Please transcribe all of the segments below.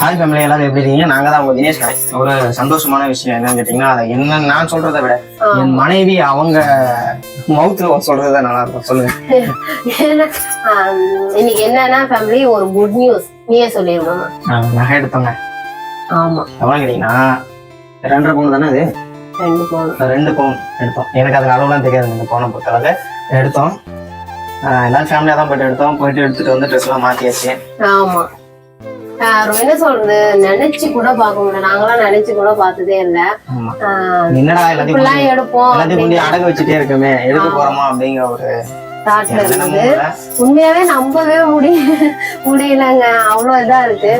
Hi family எல்லாரும் எப்படி இருக்கீங்க? நாங்க தான் உங்க தினேஷ் கரை ஒரு சந்தோஷமான விஷயம் என்னன்னு கேட்டீங்கன்னா அதை என்ன நான் சொல்றதை விட என் மனைவி அவங்க மவுத்துல சொல்றதுதான் நல்லா இருக்கும். சொல்லுங்க. இன்னைக்கு என்னன்னா ஃபேமிலி ஒரு குட் நியூஸ் நீயே சொல்லிருக்கோம் நகை எடுத்தோங்க ஆமா. எவ்வளவு கேட்டீங்கன்னா ரெண்டரை பவுன் தானே அது? ரெண்டு பவுன். ரெண்டு பவுன் எடுத்தோம். எனக்கு அதுக்கு அளவுலாம் தெரியாது இந்த பவுனை பொறுத்தளவு எடுத்தோம். எல்லாரும் ஃபேமிலியாக தான் போயிட்டு எடுத்தோம். போயிட்டு எடுத்துட்டு வந்து ட்ரெஸ் எல்லாம் மாத்தியாச்சு. ஆமா. என்ன சொல்றது நினைச்சு கூட பார்க்க முடியல. நாங்களாம் நினைச்சு கூட பார்த்ததே இல்ல. என்னடா எல்லாத்தையும் எடுப்போம் எல்லாத்தையும் கொண்டு அடகு வச்சுட்டே இருக்கமே எடுக்க போறோமா அப்படிங்கிற ஒரு தாட்ல இருந்தது. உண்மையாவே நம்பவே முடியல முடியலங்க. அவ்வளவு இதா இருக்கு.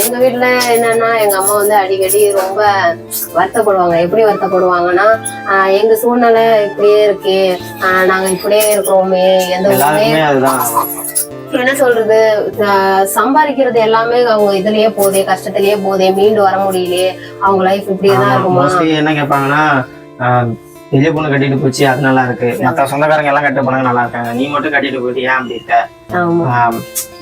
எங்க வீட்டுல என்னன்னா எங்க அம்மா வந்து அடிக்கடி ரொம்ப வருத்தப்படுவாங்க. எப்படி வருத்தப்படுவாங்கன்னா எங்க சூழ்நிலை இப்படியே இருக்கு. நாங்க இப்படியே இருக்கிறோமே. எந்த என்ன சொல்றது? சம்பாதிக்கிறது எல்லாமே அவங்க இதுலயே போதே கஷ்டத்திலேயே போதே மீண்டு வர முடியலையே. அவங்க லைஃப் இப்படியே தான் இருக்குமா? என்ன கேட்பாங்கன்னா பெரிய பொண்ணு கட்டிட்டு போச்சு அது நல்லா இருக்கு. மத்த சொந்தக்காரங்க எல்லாம் கட்ட போனாங்க நல்லா இருக்காங்க. நீ மட்டும் கட்டிட்டு போயிட்டு ஏன் அப்படி இருக்க?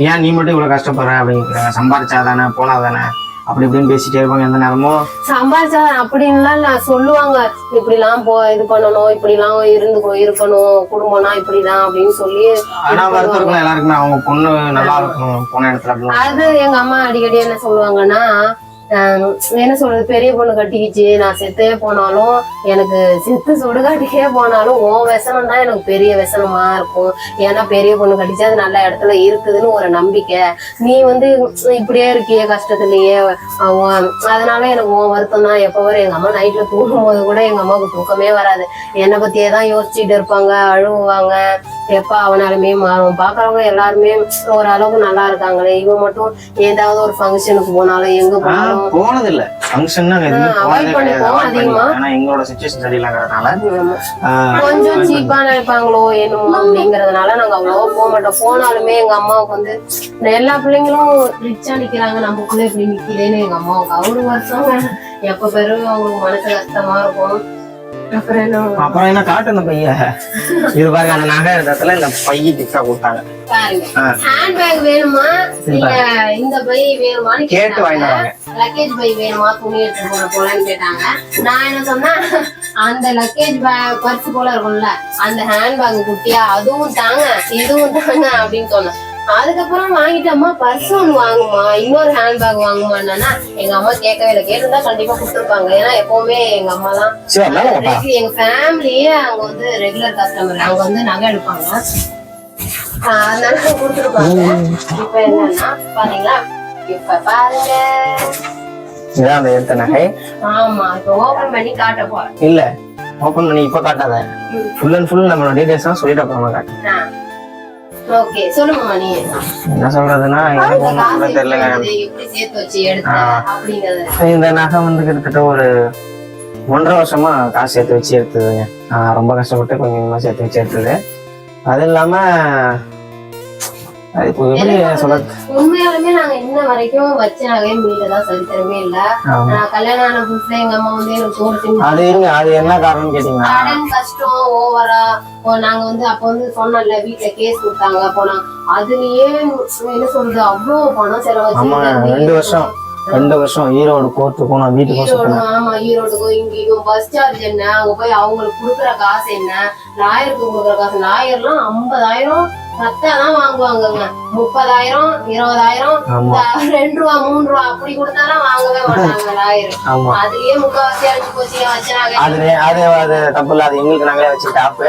ஏன் நீ மட்டும் இவ்வளவு கஷ்டப்படுற அப்படிங்கிறாங்க. சம்பாரிச்சாதானே போனாதானே? அப்படி இப்படின்னு பேசிட்டே இருப்பாங்க எந்த நேரமும். சம்பாதிச்சா அப்படின்லாம் நான் சொல்லுவாங்க. இப்படிலாம் போ இது பண்ணணும் இப்படிலாம் இருந்து இருக்கணும் குடும்பம்னா இப்படிதான் அப்படின்னு சொல்லி ஆனா வருத்தம் எல்லாருக்குமே அவங்க பொண்ணு நல்லா இருக்கணும் போன இடத்துல அது எங்க அம்மா அடிக்கடி என்ன சொல்லுவாங்கன்னா என்ன சொல்றது பெரிய பொண்ணு கட்டிக்கிச்சு. நான் செத்தே போனாலும் எனக்கு செத்து சுடுகாட்டிக்கே போனாலும் உன் விசனம் தான் எனக்கு பெரிய விசனமா இருக்கும். ஏன்னா பெரிய பொண்ணு கட்டிச்சு அது நல்ல இடத்துல இருக்குதுன்னு ஒரு நம்பிக்கை. நீ வந்து இப்படியே இருக்கியே கஷ்டத்துலயே. அதனால எனக்கு உன் வருத்தம் தான். எப்போ வரும் எங்க அம்மா நைட்ல தூங்கும் போது கூட எங்க அம்மாவுக்கு தூக்கமே வராது. என்னை பத்தியே தான் யோசிச்சுட்டு இருப்பாங்க அழுவாங்க எப்ப அவனாலுமே மாறும். பாக்குறவங்க எல்லாருமே ஓரளவுக்கு நல்லா இருக்காங்களே. இவன் மட்டும் ஏதாவது ஒரு ஃபங்க்ஷனுக்கு போனாலும் எங்க போனாலும் போனது இல்ல பண்ணிப்போம் அதிகமா. எங்களோட சுச்சுவேஷன் சரியில்லைங்கிறதுனால கொஞ்சம் சீப்பா நினைப்பாங்களோ என்னமோ அப்படிங்கறதுனால நாங்க அவ்வளவா போக மாட்டோம். போனாலுமே எங்க அம்மாவுக்கு வந்து எல்லா பிள்ளைங்களும் ரிச்சா நிக்கிறாங்க. நம்ம பிள்ளை இப்படி நிக்கிறேன்னு எங்க அம்மாவுக்கு. அவரு வருஷம் எப்ப பிறகு அவங்களுக்கு மனசு கஷ்டமா இருக்கும். அப்புறம் என்ன? காட்டு அந்த பைய? இது பாருங்க அந்த நகை இடத்துல இந்த பைய கிஃப்டா கொடுத்தாங்க. கேட்டு வாங்கிட்டு வராங்க லக்கேஜ் பை வேணுமா? துணி எடுத்து போட போலன்னு கேட்டாங்க. நான் என்ன சொன்னேன்? அந்த லக்கேஜ் பேக் பர்ஸ் போல இருக்கும்ல. அந்த ஹேண்ட் பேக் குட்டியா அதுவும் தாங்க இதுவும் தாங்க அப்படின்னு சொன்னேன். அதுக்கப்புறம் வாங்கிட்டு அம்மா பர்ஸ் ஒன்று வாங்குமா இன்னொரு ஹேண்ட் பேக் வாங்குமான்னா எங்க அம்மா கேட்கவே இல்லை. கேட்டிருந்தா கண்டிப்பா கொடுத்துருப்பாங்க. ஏன்னா எப்பவுமே எங்க அம்மா போட்டா எங்க ஃபேமிலியே அங்க வந்து ரெகுலர் கஸ்டமர் அவங்க வந்து நகை எடுப்பாங்க. அதனால கொடுத்துருப்பாங்க. இப்ப என்னன்னா பாத்தீங்களா? இப்ப பாருங்க. இதான் அந்த எடுத்த நகை. ஆமா இப்ப ஓபன் பண்ணி காட்ட போறேன். இல்ல ஓபன் பண்ணி இப்ப காட்டாத. ஃபுல் அண்ட் ஃபுல் நம்மளோட டீடைல்ஸ் சொல்லிட்டு அப்புறமா காட்டு ஓகே என்ன? சொல்றதுன்னா எனக்கு தெரியலங்க. எப்படி சேர்த்து வச்சு எடுத்த அப்படிங்கறது. இந்த நகை வந்து கிட்டத்தட்ட ஒரு ஒன்றரை வருஷமா காசு சேர்த்து வச்சு எடுத்ததுங்க. ரொம்ப கஷ்டப்பட்டு கொஞ்சம் கொஞ்சமா சேர்த்து வச்சு எடுத்தது. அது இல்லாம உண்மையாலுமே நாங்க இன்ன வரைக்கும் வச்ச நகையும் மீட்டதான் சரித்திரமே இல்ல. நான் கல்யாணம் ஆன புதுசுல எங்க அம்மா வந்து எனக்கு சோறு செஞ்சு அது இருங்க அது என்ன கடன் கஷ்டம் ஓவரா நாங்க வந்து அப்ப வந்து சொன்னோம்ல வீட்டுல கேஸ் கொடுத்தாங்க. நான் அதுலயே என்ன சொல்றது அவ்வளவு பணம் ஆமா, ரெண்டு வருஷம். ரெண்டு வருஷம் ஈரோடு கோர்ட்டுக்கும் நான் வீட்டுக்கும் ஈரோடு சுத்தினேன் ஆமா ஈரோடுக்கும் இங்கேயும் பஸ் சார்ஜ் என்ன? அங்க போய் அவங்களுக்கு குடுக்குற காசு என்ன? லாயருக்கு குடுக்குற காசு லாயர்லாம் ஐம்பதாயிரம் பத்தாதான் வாங்குவாங்கங்க. முப்பதாயிரம் இருபதாயிரம் ரெண்டு ரூபா மூணு ரூபா அப்படி கொடுத்தாலும் வாங்கவே மாட்டாங்க அதுலயே முக்காவாசி அடிச்சு போச்சு வச்சாங்க அது அது அது தப்பு இல்ல. அது எங்களுக்கு நாங்களே வச்சு டாப்பு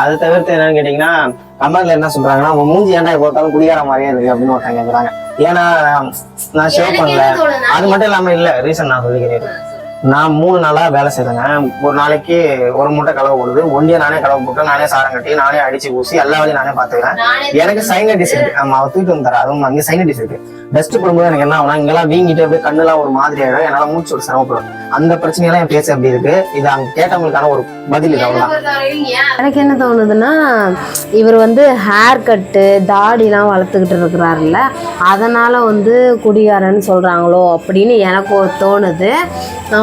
அது தவிர்த்து என்னன்னு கேட்டீங்கன்னா கமெண்ட்ல என்ன சொல்றாங்கன்னா உன் மூஞ்சி ஏன்டா போட்டாலும் குடிகார மாதிரியே இருக்கு? அப்படின்னு ஒருத்தங்க கேக்குறாங்க. ஏன்னா நான் ஷேவ் பண்ணல. அது மட்டும் இல்லாம இல்ல ரீசன் நான் சொல்லிக்கிறேன். நான் மூணு நாளா வேலை செய்றேங்க. ஒரு நாளைக்கு ஒரு மூட்டை கலவை போடுது. ஒண்டியா நானே கலவை போட்டு நானே சாரம் கட்டி நானே அடிச்சு ஊசி எல்லா வேலையும் நானே பாத்துக்கிறேன். எனக்கு சைனடிஸ் இருக்கு. ஆமா அவ தூக்கிட்டு வந்து தரா. அதுவும் அங்கே சைனடிஸ் இருக்கு. டஸ்ட் போடும்போது எனக்கு என்ன ஆகும்னா இங்கெல்லாம் வீங்கிட்டு அப்படியே கண்ணுலாம் ஒரு மாதிரி ஆயிடும். என்னால மூச்சு ஒரு சிரமப்படும் அந்த பிரச்சனையெல்லாம் என் பேச அப்படி இருக்கு. இது அங்க கேட்டவங்களுக்கான ஒரு பதில் இது அவ்வளவுதான். எனக்கு என்ன தோணுதுன்னா இவர் வந்து ஹேர் கட்டு தாடிலாம் வளர்த்துக்கிட்டு இருக்கிறாருல்ல அதனால வந்து குடிகாரன்னு சொல்றாங்களோ அப்படின்னு எனக்கு தோணுது.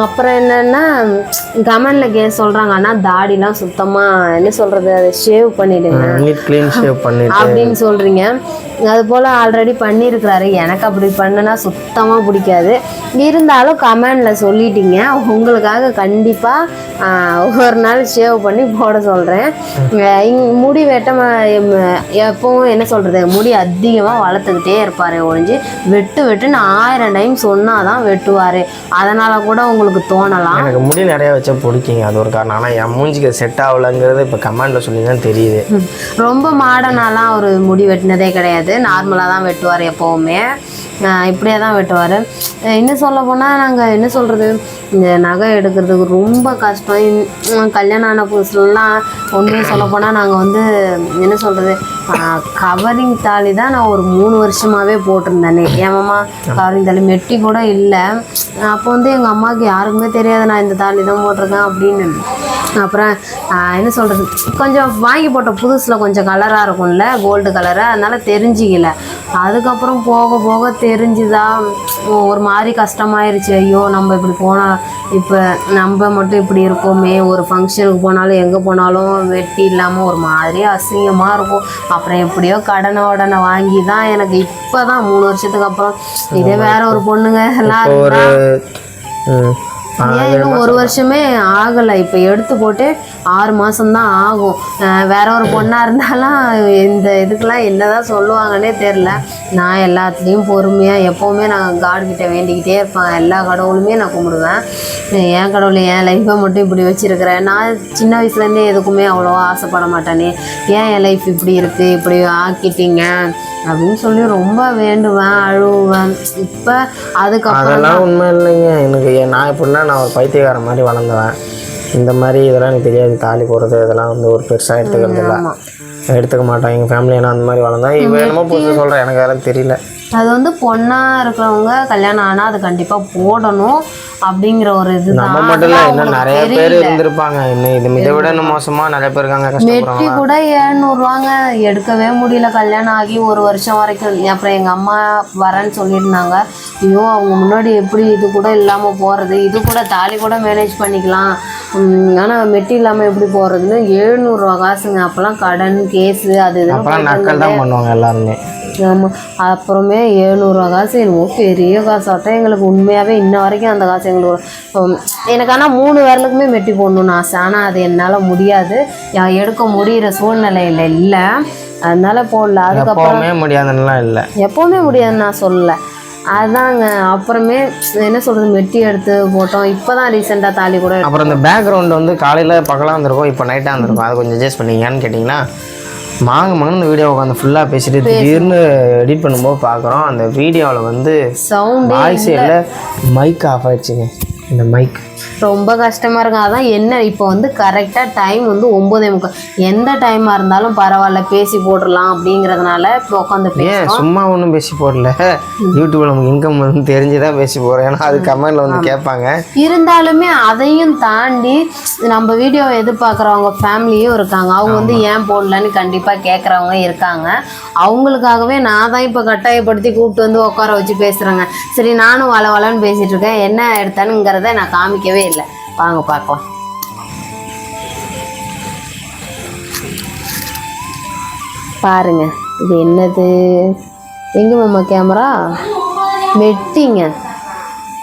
அப்புறம் என்னன்னா கமெண்ட்ல கே சொல்றாங்க ஆனா தாடிலாம் சுத்தமா என்ன சொல்றது அதை ஷேவ் பண்ணிடுங்க. அப்படின்னு சொல்றீங்க. அது போல் ஆல்ரெடி பண்ணியிருக்கிறாரு எனக்கு அப்படி பண்ணுனா சுத்தமாக பிடிக்காது. இருந்தாலும் கமெண்டில் சொல்லிட்டீங்க. உங்களுக்காக கண்டிப்பாக ஒரு நாள் ஷேவ் பண்ணி போட சொல்கிறேன் முடி வெட்ட ம- எப்பவும் என்ன சொல்கிறது முடி அதிகமாக வளர்த்துக்கிட்டே இருப்பார் ஒழிஞ்சு வெட்டு வெட்டுன்னு ஆயிரம் டைம் சொன்னால் தான் வெட்டுவார். அதனால் கூட உங்களுக்கு தோணலாம். எனக்கு முடி நிறைய வச்சா பிடிக்குங்க. அது ஒரு காரணம். ஆனால் என் மூஞ்சிக்கு செட் ஆகலைங்கிறது இப்போ கமெண்ட்ல சொல்லி தான் தெரியுது. ரொம்ப மாடர்னாலாம் அவர் முடி வெட்டினதே கிடையாது. நார்மலாக தான் வெட்டுவார் எப்போவுமே. இப்படியே தான் வெட்டுவார். இன்னும் சொல்ல போனால் நாங்கள் என்ன சொல்கிறது இந்த நகை எடுக்கிறதுக்கு ரொம்ப கஷ்டம். கல்யாணம் ஆன புதுசுலலாம் உண்மையை சொல்ல போனால் நாங்கள் வந்து என்ன சொல்கிறது கவரிங் தாலி தான் நான் ஒரு மூணு வருஷமாகவே போட்டிருந்தேனே. ஏமாம்மா கவரிங் தாலி மெட்டி கூட இல்லை. அப்போ வந்து எங்கள் அம்மாவுக்கு யாருக்குமே தெரியாது நான் இந்த தாலி தான் போட்டிருக்கேன் அப்படின்னு. அப்புறம் என்ன சொல்கிறது கொஞ்சம் வாங்கி போட்ட புதுசில் கொஞ்சம் கலராக இருக்கும்ல கோல்டு கலரு அதனால தெரிஞ்சிக்கல. அதுக்கப்புறம் போக போக தெரிஞ்சுதா ஒரு மாதிரி கஷ்டமாயிருச்சு. ஐயோ நம்ம இப்படி போனால் இப்போ நம்ம மட்டும் இப்படி இருக்கோமே ஒரு ஃபங்க்ஷனுக்கு போனாலும் எங்கே போனாலும் வெட்டி இல்லாமல் ஒரு மாதிரி அசிங்கமாக இருக்கும். அப்புறம் எப்படியோ கடனை உடனே வாங்கி தான் எனக்கு இப்போ தான் மூணு வருஷத்துக்கு அப்புறம். இதே வேற ஒரு பொண்ணுங்க எல்லாம் ஒரு ஏன் இன்னும் ஒரு வருஷமே ஆகலை. இப்போ எடுத்து போட்டு ஆறு மாதம்தான் ஆகும். வேற ஒரு பொண்ணாக இருந்தாலும் இந்த இதுக்கெல்லாம் என்னதான் சொல்லுவாங்கன்னே தெரில நான் எல்லாத்துலேயும் பொறுமையாக எப்போவுமே நான் காட் வேண்டிக்கிட்டே இருப்பேன். எல்லா கடவுளுமே நான் கும்பிடுவேன். என் கடவுள் என் லைஃப்பை மட்டும் இப்படி வச்சுருக்கிறேன். நான் சின்ன வயசுலேருந்தே எதுக்குமே அவ்வளோவா ஆசைப்பட மாட்டேனே. ஏன் என் லைஃப் இப்படி இருக்குது இப்படி ஆக்கிட்டீங்க? அப்படின்னு சொல்லி ரொம்ப வேண்டுவேன் அழுவேன். இப்போ அதுக்கப்புறம் உண்மை இல்லைங்க. எனக்கு நான் எப்படின்னா நான் ஒரு பைத்தியக்காரன் மாதிரி வளர்ந்துவேன். இந்த மாதிரி இதெல்லாம் எனக்கு தெரியாது. தாலி போடுறது இதெல்லாம் வந்து ஒரு பெருசாக எடுத்துக்கிறது இல்லை. எடுத்துக்க மாட்டான் எங்கள் ஃபேமிலி நான் அந்த மாதிரி வளர்ந்தா இவன் என்னமோ புதுசு சொல்கிறேன் எனக்கு அதெல்லாம் தெரியல. அது வந்து பொண்ணாக இருக்கிறவங்க கல்யாணம் ஆனால் அது கண்டிப்பாக போடணும் அப்படிங்கிற ஒரு இதுதான். நம்ம மட்டும் இல்லை இன்னும் நிறைய பேர். இருந்திருப்பாங்க. இன்னும் இது இதை விட இன்னும் மோசமாக நிறைய பேர் இருக்காங்க மெட்டி கஷ்டப்படுறாங்க கூட ஏழ்நூறுவாங்க. எடுக்கவே முடியல கல்யாணம் ஆகி ஒரு வருஷம் வரைக்கும். அப்புறம் எங்கள் அம்மா வரேன்னு சொல்லியிருந்தாங்க. ஐயோ அவங்க முன்னாடி எப்படி இது கூட இல்லாமல் போகிறது இது கூட தாலி கூட மேனேஜ் பண்ணிக்கலாம். ஆனால் மெட்டி இல்லாமல் எப்படி போகிறதுன்னு எழுநூறுவா காசுங்க. அப்போல்லாம் கடன் கேஸு அது நக்கல் தான் பண்ணுவாங்க எல்லாருமே. ஆமாம் அப்புறமே எழுநூறுவா காசு என்னமோ பெரிய காசாட்டம் எங்களுக்கு உண்மையாகவே இன்ன வரைக்கும் அந்த காசு எங்களுக்கு எனக்கு ஆனால் மூணு விரலுக்குமே மெட்டி போடணும்னு ஆசை. ஆனால் அது என்னால் முடியாது. எடுக்க முடிகிற சூழ்நிலையில் இல்லை. அதனால போடல. அதுக்கப்புறம் முடியாதுன்னுலாம் இல்லை. எப்போவுமே முடியாதுன்னு நான் சொல்லலை. அதாங்க. அப்புறமே என்ன சொல்கிறது மெட்டி எடுத்து போட்டோம். இப்போ தான் ரீசெண்டாக தாலி கூட. அப்புறம் இந்த பேக்ரவுண்ட் வந்து காலையில் பகலாக வந்திருக்கும் இப்போ நைட்டாக வந்திருக்கும். அதை கொஞ்சம் அட்ஜஸ்ட் பண்ணீங்கன்னு கேட்டிங்கன்னா மாங்க மகன் இந்த வீடியோ உட்காந்து ஃபுல்லாக பேசிட்டு திடீர்னு எடிட் பண்ணும்போது பார்க்குறோம் அந்த வீடியோவில் வந்து சவுண்டே வாய்ஸ் இல்லை. மைக் ஆஃப் ஆயிடுச்சுங்க. இந்த மைக் ரொம்ப கஷ்டமா இருக்கும். அதான் என்ன இப்போ வந்து கரெக்டாக டைம் வந்து ஒம்போதே முக்கால். எந்த டைமாக இருந்தாலும் பரவாயில்ல பேசி போட்டுடலாம் அப்படிங்கிறதுனால இப்போ உட்காந்து ஏன் சும்மா ஒன்றும் பேசி போடல? யூடியூப்ல நமக்கு இன்கம் வந்து தெரிஞ்சு தான் பேசி போகிறோம் ஏன்னா அது கமெண்ட்ல வந்து கேட்பாங்க. இருந்தாலுமே அதையும் தாண்டி நம்ம வீடியோ எதிர்பார்க்குறவங்க ஃபேமிலியும் இருக்காங்க. அவங்க வந்து ஏன் போடலன்னு கண்டிப்பாக கேட்குறவங்க இருக்காங்க. அவங்களுக்காகவே நான் தான் இப்போ கட்டாயப்படுத்தி கூப்பிட்டு வந்து உட்கார வச்சு பேசுகிறேங்க சரி நானும் வள வளன்னு பேசிகிட்டு இருக்கேன். என்ன எடுத்தானுங்கிறத நான் காமிக்கவே இல்லை. வாங்க பார்க்கலாம். பாருங்க இது என்னது? எங்க மாமா கேமரா? மெட்டிங்க.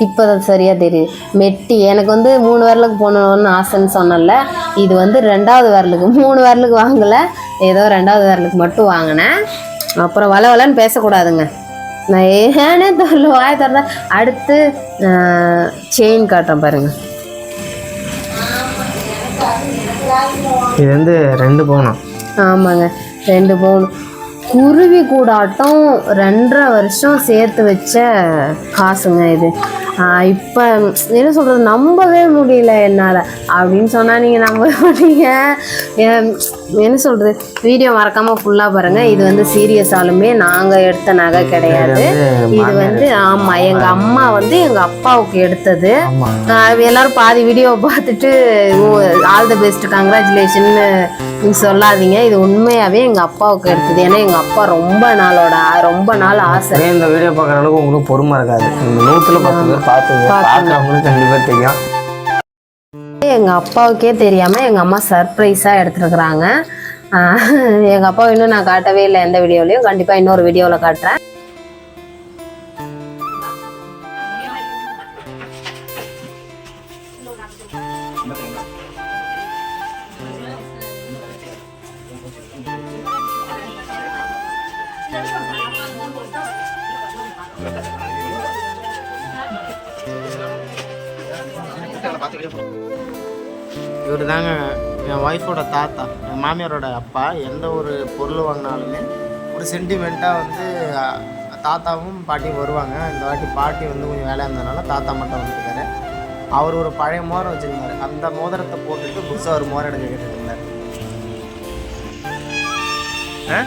இப்போதான் சரியாக தெரியுது. மெட்டி. எனக்கு வந்து மூணு விரலுக்கு போகணுன்னு ஆசைன்னு சொன்னேன்ல. இது வந்து ரெண்டாவது விரலுக்கு. மூணு விரலுக்கு வாங்கலை. ஏதோ ரெண்டாவது விரலுக்கு மட்டும் வாங்கினேன். அப்புறம் வள வளன்னு பேசக்கூடாதுங்க. நான் ஏனே தெரியல வாய் திறந்தா. அடுத்து செயின் காட்டுறேன் பாருங்க. இது வந்து ரெண்டு போகணும். ஆமாங்க ரெண்டு பவுன் குருவி கூடாட்டம் ரெண்டரை வருஷம் சேர்த்து வச்ச காசுங்க இது. இப்போ என்ன சொல்கிறது நம்பவே முடியல என்னால். அப்படின்னு சொன்னால் நீங்கள் நம்ப மாட்டீங்க என்ன சொல்றது வீடியோ மறக்காம ஃபுல்லா பாருங்க. இது வந்து சீரியஸ் ஆலுமே நாங்க எடுத்த நகை கிடையாது. இது வந்து ஆமா எங்க அம்மா வந்து எங்க அப்பாவுக்கு எடுத்தது. எல்லாரும் பாதி வீடியோ பார்த்துட்டு ஆல் த பெஸ்ட் கங்க்ராச்சுலேஷன் நீங்க சொல்லாதீங்க. இது உண்மையாவே எங்க அப்பாவுக்கு எடுத்தது. ஏன்னா எங்க அப்பா ரொம்ப நாளோட ரொம்ப நாள் ஆசை. இந்த வீடியோ பார்க்குற அளவுக்கு உங்களுக்கு பொறுமை இருக்காது? இந்த நூற்றுல பத்து பார்த்துங்க பார்க்குறவங்களுக்கு கண்டிப்பாக தெரியும். எங்க அப்பாவுக்கே தெரியாம எங்க அம்மா சர்ப்ரைஸா எடுத்துருக்குறாங்க. எங்க அப்பா இன்னும் நான் காட்டவே இல்லை எந்த வீடியோலயும் கண்டிப்பா இன்னொரு வீடியோல காட்டுறேன். பார்த்துக்கிட்டே இவர் தாங்க என் ஒய்ஃபோட தாத்தா. என் மாமியாரோட அப்பா. எந்த ஒரு பொருள் வாங்கினாலுமே ஒரு சென்டிமெண்ட்டாக வந்து தாத்தாவும் பாட்டியும் வருவாங்க. இந்த வாட்டி பாட்டி வந்து கொஞ்சம் வேலையாக இருந்ததுனால தாத்தா மட்டும் வந்துருக்காரு. அவர் ஒரு பழைய மோதிரம் வச்சுருந்தாரு. அந்த மோதிரத்தை போட்டுட்டு புதுசாக ஒரு மோரம் எடுக்க கேட்டுருந்தார் ஆ?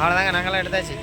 அவ்வளோதாங்க நாங்களாம் எடுத்தாச்சு.